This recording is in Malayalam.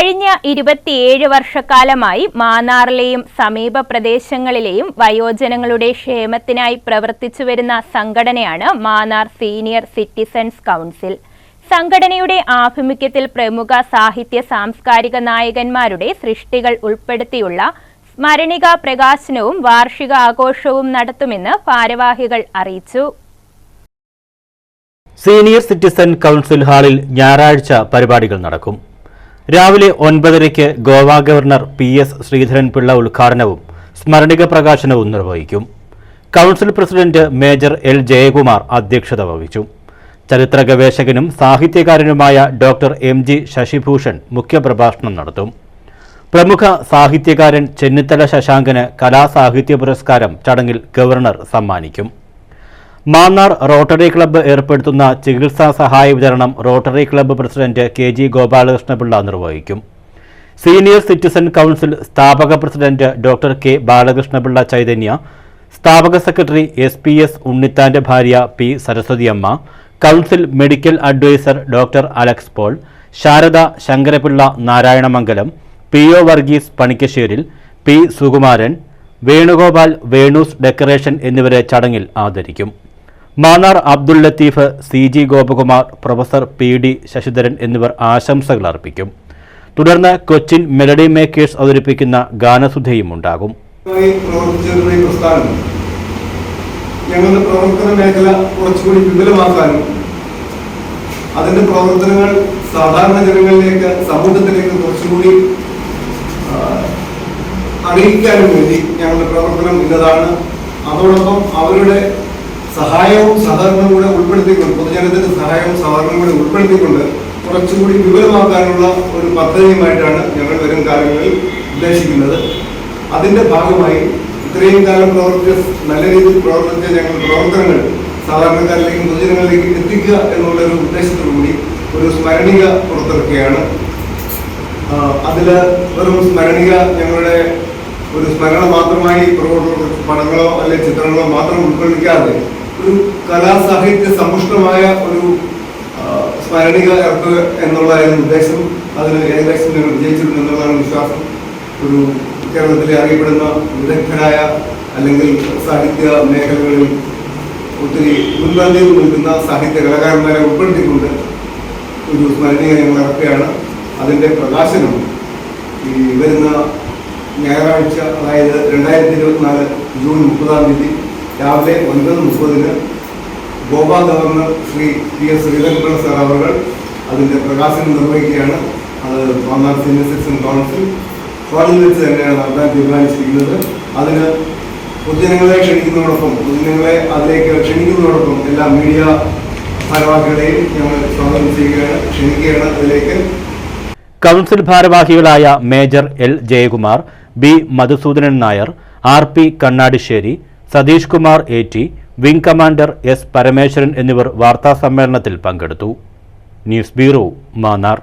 കഴിഞ്ഞ ഇരുപത്തിയേഴ് വർഷക്കാലമായി മാന്നാറിലെയും സമീപ പ്രദേശങ്ങളിലെയും വയോജനങ്ങളുടെ ക്ഷേമത്തിനായി പ്രവർത്തിച്ചു വരുന്ന സംഘടനയാണ് മാന്നാർ സീനിയർ സിറ്റിസൺസ് കൗൺസിൽ. സംഘടനയുടെ ആഭിമുഖ്യത്തിൽ പ്രമുഖ സാഹിത്യ സാംസ്കാരിക നായകന്മാരുടെ സൃഷ്ടികൾ ഉൾപ്പെടുത്തിയുള്ള സ്മരണിക പ്രകാശനവും വാർഷിക ആഘോഷവും നടത്തുമെന്ന് ഭാരവാഹികൾ അറിയിച്ചു. സീനിയർ സിറ്റിസൺ കൗൺസിൽ ഹാളിൽ ഞായറാഴ്ച പരിപാടികൾ നടക്കും. രാവിലെ ഒൻപതരയ്ക്ക് Goa governor P S Sreedharan Pillai ഉദ്ഘാടനവും സ്മരണിക പ്രകാശനവും നിർവഹിക്കും. Council president major L Jayakumar അധ്യക്ഷത വഹിച്ചു. ചരിത്ര ഗവേഷകനും സാഹിത്യകാരനുമായ ഡോക്ടർ എം ജി ശശിഭൂഷൺ മുഖ്യപ്രഭാഷണം നടത്തും. പ്രമുഖ സാഹിത്യകാരൻ ചെന്നിത്തല ശശാങ്കന് കലാസാഹിത്യ പുരസ്കാരം ചടങ്ങിൽ ഗവർണർ സമ്മാനിക്കും. മാന്നാർ റോട്ടറി ക്ലബ്ബ് ഏർപ്പെടുത്തുന്ന ചികിത്സാ സഹായ വിതരണം rotary club president K G Gopalakrishna Pillai നിർവഹിക്കും. സീനിയർ സിറ്റിസൺ കൗൺസിൽ സ്ഥാപക president doctor K Balakrishna Pillai Chaithanya സ്ഥാപക സെക്രട്ടറി എസ് പി എസ് ഉണ്ണിത്താന്റെ ഭാര്യ P Saraswathiyamma council medical adviser doctor Alex Paul Sharada Sankara Pillai Narayanamangalam P O Varghese Panikkasseril P Sukumaran Venugopal Venus decoration എന്നിവരെ ചടങ്ങിൽ ആദരിക്കും. Mannar Abdul Latheef C G Gopakumar professor P D Sasidharan എന്നിവർ ആശംസകൾ അർപ്പിക്കും. തുടർന്ന് കൊച്ചിൻ മെലഡി മേക്കേഴ്സ് അവതരിപ്പിക്കുന്ന ഗാനസുധയും ഉണ്ടാകും ഞങ്ങളുടെ പ്രവർത്തന മേഖല കുറച്ചുകൂടി വിപുലമാക്കാനും അതിന്റെ പ്രവർത്തനങ്ങൾ സാധാരണ ജനങ്ങളിലേക്ക് സമൂഹത്തിലേക്ക് കുറച്ചുകൂടി അറിയിക്കാനും വേണ്ടി ഞങ്ങളുടെ പ്രവർത്തനം ഇന്നതാണ്. അതോടൊപ്പം അവരുടെ സഹായവും സഹകരണവും കൂടെ ഉൾപ്പെടുത്തിക്കൊണ്ട് പൊതുജനത്തിന്റെ സഹായവും സഹകരണവും കൂടെ ഉൾപ്പെടുത്തിക്കൊണ്ട് കുറച്ചുകൂടി വിപുലമാക്കാനുള്ള ഒരു പദ്ധതിയുമായിട്ടാണ് ഞങ്ങൾ വരും കാലങ്ങളിൽ ഉദ്ദേശിക്കുന്നത്. അതിന്റെ ഭാഗമായി ഇത്രയും കാലം പ്രവർത്തിച്ച നല്ല രീതിയിൽ പ്രവർത്തിച്ച ഞങ്ങൾ പ്രവർത്തനങ്ങൾ സാധാരണക്കാരിലേക്കും പൊതുജനങ്ങളിലേക്കും എത്തിക്കുക എന്നുള്ള ഒരു ഉദ്ദേശത്തോടുകൂടി ഒരു സ്മരണിക പുറത്തിറക്കുകയാണ്. അതിൽ വെറും സ്മരണിക ഞങ്ങളുടെ ഒരു സ്മരണ മാത്രമായി പുറകോട്ടുള്ള പടങ്ങളോ അല്ലെങ്കിൽ ചിത്രങ്ങളോ മാത്രം ഉൾക്കൊള്ളിക്കാതെ ഒരു കലാസാഹിത്യ സമ്പുഷ്ടമായ ഒരു സ്മരണിക ഇറക്കുക എന്നുള്ളതായിരുന്നു ഉദ്ദേശം. അതിന് ഏകദേശം വിജയിച്ചിട്ടുണ്ട് എന്നുള്ളതാണ് വിശ്വാസം. ഒരു കേരളത്തിലെ അറിയപ്പെടുന്ന വിദഗ്ധരായ അല്ലെങ്കിൽ സാഹിത്യ മേഖലകളിൽ ഒത്തിരി മുൻപന്തിയിൽ നിൽക്കുന്ന സാഹിത്യ കലാകാരന്മാരെ ഉൾപ്പെടുത്തിക്കൊണ്ട് ഒരു സ്മരണിക ഞങ്ങൾ ഇറക്കുകയാണ്. അതിന്റെ പ്രകാശനം ഈ വരുന്ന ഞായറാഴ്ച അതായത് രണ്ടായിരത്തി ഇരുപത്തിനാല് ജൂൺ മുപ്പതാം തീയതി രാവിലെ ഒൻപത് മുപ്പതിന് Goa governor Shri P S Sreedharan Pillai sir അവർ അതിന്റെ പ്രകാശനം നിർവഹിക്കുകയാണ്. അത് മാന്നാർ സീനിയർ സിറ്റിസൺ കൗൺസിൽ കോളേജിൽ വെച്ച് തന്നെയാണ് നടത്താൻ തീരുമാനിച്ചിരിക്കുന്നത്. അതിന് പൊതുജനങ്ങളെ ക്ഷണിക്കുന്നതോടൊപ്പം പൊതുജനങ്ങളെ അതിലേക്ക് ക്ഷണിക്കുന്നതോടൊപ്പം എല്ലാ മീഡിയ ഭാരവാഹികളെയും ഞങ്ങൾ സ്വാഗതം ചെയ്യുകയാണ് ക്ഷണിക്കുകയാണ് അതിലേക്ക്. കൗൺസിൽ ഭാരവാഹികളായ major L Jayakumar B Madhusoodanan Nair R P Kannadisseri Satheesh Kumar A T wing commander S Parameswaran എന്നിവർ വാർത്താസമ്മേളനത്തിൽ പങ്കെടുത്തു. News bureau Mannar.